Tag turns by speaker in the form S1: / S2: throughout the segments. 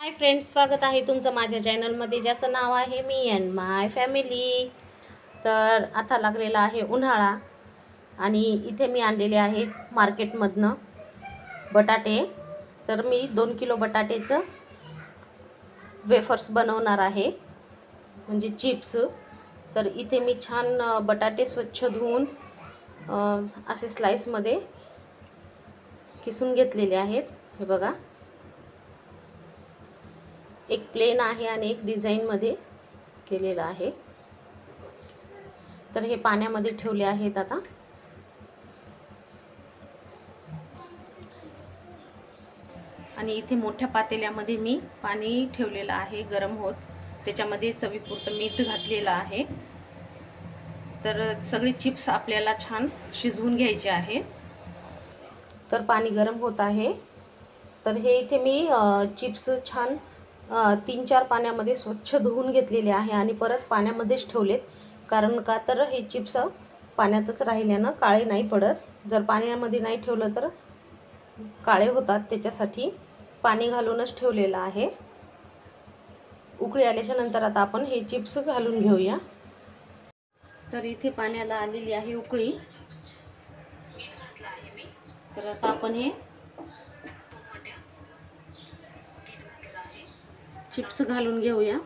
S1: Hi friends स्वागत आहे तुमचं माझ्या चॅनलमध्ये ज्याचं नाव आहे मी अँड माय फॅमिली तर आता लागलेला आहे उन्हाळा आणि इथे मी आणलेले आहेत मार्केटमधनं बटाटे. तर मी दोन किलो बटाटेचं वेफर्स बनवणार आहे म्हणजे चिप्स तर इथे मी छान बटाटे स्वच्छ धुवून असे स्लाईसमध्ये किसून घेतलेले आहेत. हे बघा. एक प्लेन आहे आणि एक डिझाईनमध्ये केलेलं आहे. तर हे पाण्यामध्ये ठेवले आहेत आता. आणि इथे मोठ्या पातेल्यामध्ये मी पाणी ठेवलेलं आहे गरम होत. त्याच्यामध्ये चवीपुरतं मीठ घातलेलं आहे. तर सगळे चिप्स आपल्याला छान शिजवून घ्यायचे आहे. तर पाणी गरम होत आहे. तर हे इथे मी चिप्स छान तीन चार पाण्यामध्ये स्वच्छ धुवून घेतलेले आहे आणि परत पाण्यामध्येच ठेवलेत. कारण का तर हे चिप्स पाण्यातच राहिल्यानं काळे नाही पडत. जर पाण्यामध्ये नाही ठेवलं तर काळे होतात. त्याच्यासाठी पाणी घालूनच ठेवलेलं आहे. उकळी आल्याच्यानंतर आता आपण हे चिप्स घालून घेऊया. तर इथे पाण्याला आलेली आहे उकळी. तर आता आपण हे चिप्स घालून घेऊया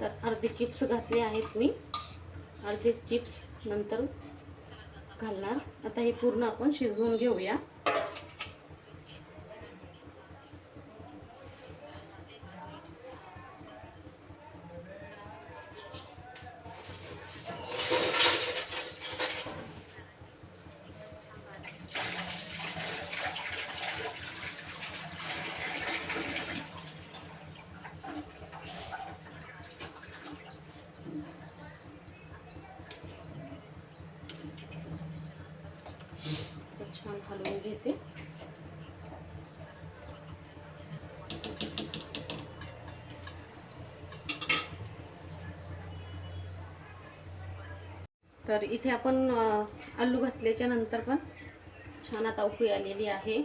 S1: तर अर्धे चिप्स घातले आहेत मी. अर्धे चिप्स नंतर घालणार. आता हे पूर्ण आपण शिजवून घेऊया तर छान हलवून घेते तर इथे आपण आलू घातल्याच्या नंतर पण छान आता उकळी आलेली आहे.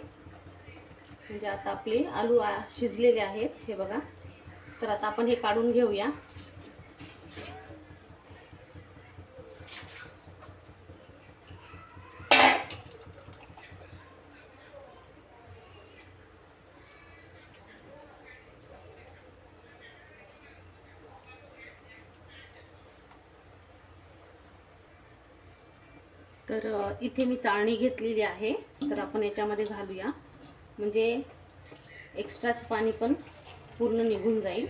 S1: म्हणजे आता आपले आलू शिजलेले आहेत हे बघा. तर आता आपण हे काढून घेऊया. तर इथे मी चाळणी घेतलेली आहे. तर आपण याच्यामध्ये घालूया. म्हणजे एक्स्ट्राच पाणी पण पूर्ण निघून जाईल.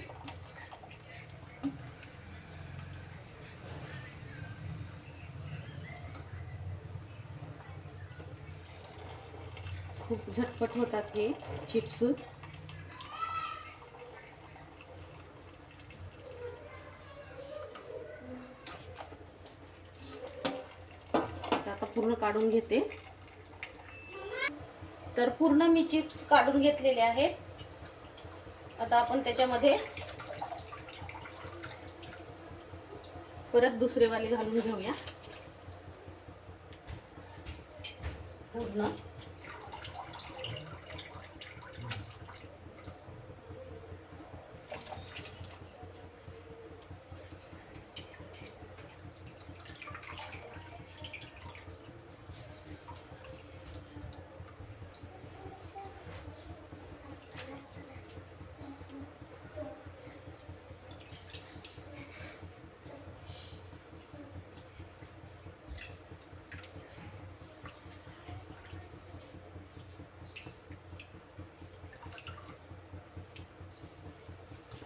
S1: खूप झटपट होतात हे चिप्स. काढून घेते. तर पूर्ण मी चिप्स काढून घेतलेले आहेत. आता आपण त्याच्यामध्ये परत दुसरे वाले घालून घेऊया. पूर्ण.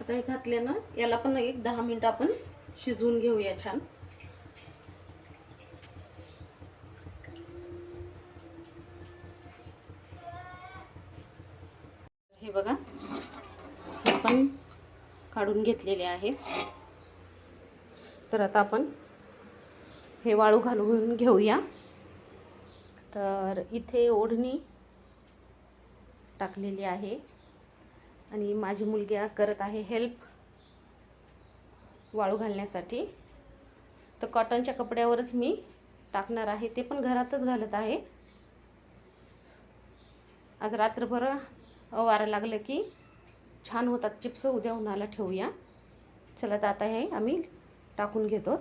S1: आता हे घातल्यानं याला पण एक दहा मिनटं आपण शिजवून घेऊया छान. हे बघा हे पण काढून घेतलेले आहे. तर आता आपण हे वाळू घालून घेऊया. तर इथे ओढणी टाकलेली आहे. आणि माझी मुलगी करत आहे हेल्प वाळू घालण्यासाठी. तर कॉटनच्या कपड्यावरच मी टाकणार आहे. ते पण घरातच घालत आहे. आज रात्रभर वारं लागलं की छान होतात चिप्स उद्या उन्हाला ठेवूया. चला तर आता हे आम्ही टाकून घेतो.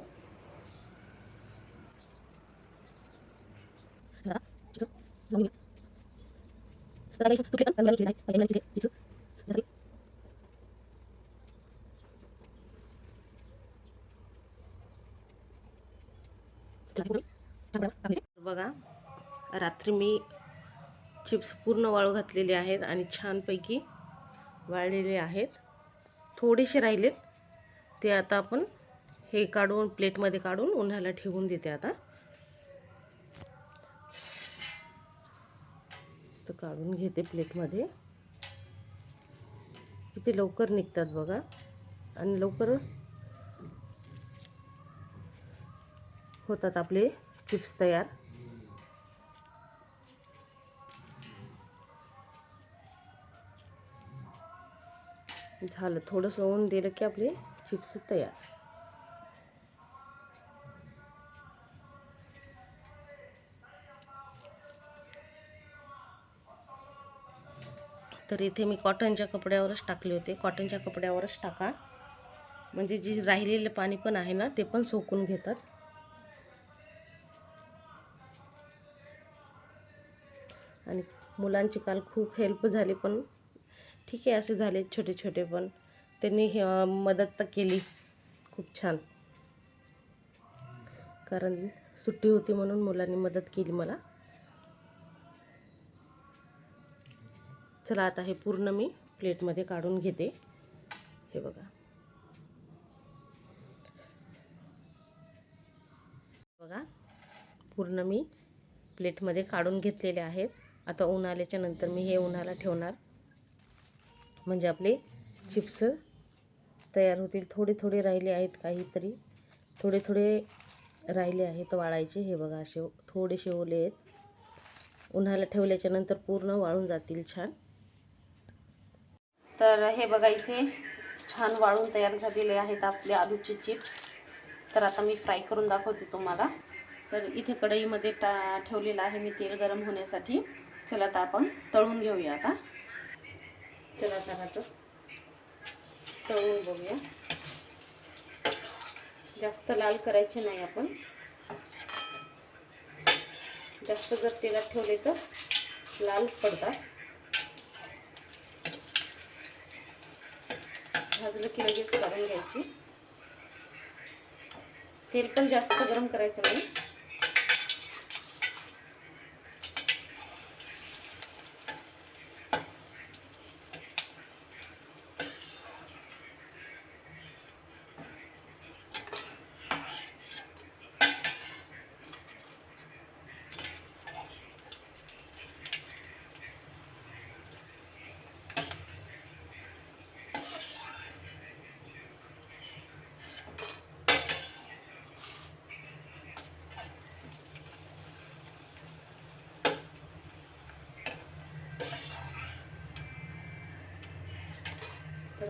S1: बघा रात्री मी चिप्स पूर्ण वाळू घातलेले आहेत आणि छानपैकी वाळलेले आहेत. थोडेसे राहिलेत. ते आता आपण हे काढून प्लेटमध्ये काढून उन्हाला ठेवून देते आता. तर काढून घेते प्लेटमध्ये. किती लवकर निघतात बघा. आणि लवकर होतात आपले चिप्स तयार. झालं थोडंसं ऊन दिलं की आपले चिप्स तयार. तर इथे मी कॉटनच्या कपड्यावरच टाकले होते. कॉटनच्या कपड्यावरच टाका. म्हणजे जे राहिलेलं पाणी पण आहे ना ते पण सोकून घेतात. आणि मुलांची काल खूप हेल्प झाली पण ठीक आहे असे झाले छोटे छोटे पण. त्यांनी हे मदत तर केली. खूप छान. कारण सुट्टी होती म्हणून मुलांनी मदत केली मला. चला आता हे पूर्ण मी प्लेटमध्ये काढून घेते. हे बघा. बघा. पूर्ण मी प्लेटमध्ये काढून घेतलेले आहेत. आता ऊन आल्याच्यानंतर मी हे उन्हाला ठेवणार. म्हणजे आपले चिप्स तयार होतील. थोडे थोडे राहिले आहेत काहीतरी. थोडे थोडे राहिले आहेत वाळायचे. हे बघा असे थोडेसे ओले आहेत. उन्हाला ठेवल्याच्या नंतर पूर्ण वाळून जातील छान. तर हे बघा इथे छान वाळून तयार झालेले आहेत आपले आलूचे चिप्स. तर आता मी फ्राय करून दाखवते तुम्हाला. तर इथे कढईमध्ये टा ठेवलेलं आहे मी तेल गरम होण्यासाठी. चला आता आपण तळून घेऊया आता. चला आता तळून बघूया. जास्त लाल करायचे नाही आपण. जास्त जर तेलात ठेवले तर लाल पडतात. भाजलं की लगेच काढून घ्यायची. तेल पण जास्त गरम करायचं नाही.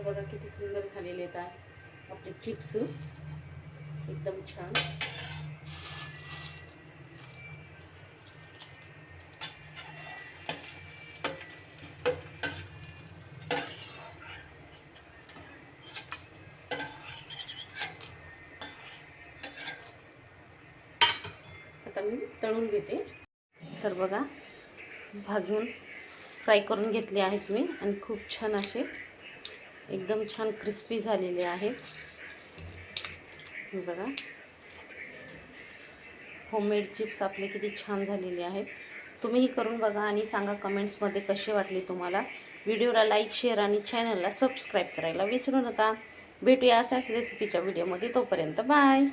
S1: बघा किती सुंदर झालेले आहेत आपले चिप्स. एकदम छान. आता मी तळून घेते. तर बघा भाजून फ्राय करून घेतले आहेत मी आणि खूप छान असे एकदम छान क्रिस्पी झालेले आहेत बघा. होममेड चिप्स आपले किती छान झालेले आहेत. तुम्हीही करून बघा आणि सांगा कमेंट्समध्ये कसे वाटले तुम्हाला. व्हिडिओला लाईक शेअर आणि चॅनलला सबस्क्राईब करायला विसरू नका. भेटूया अशाच रेसिपीच्या व्हिडिओमध्ये तोपर्यंत बाय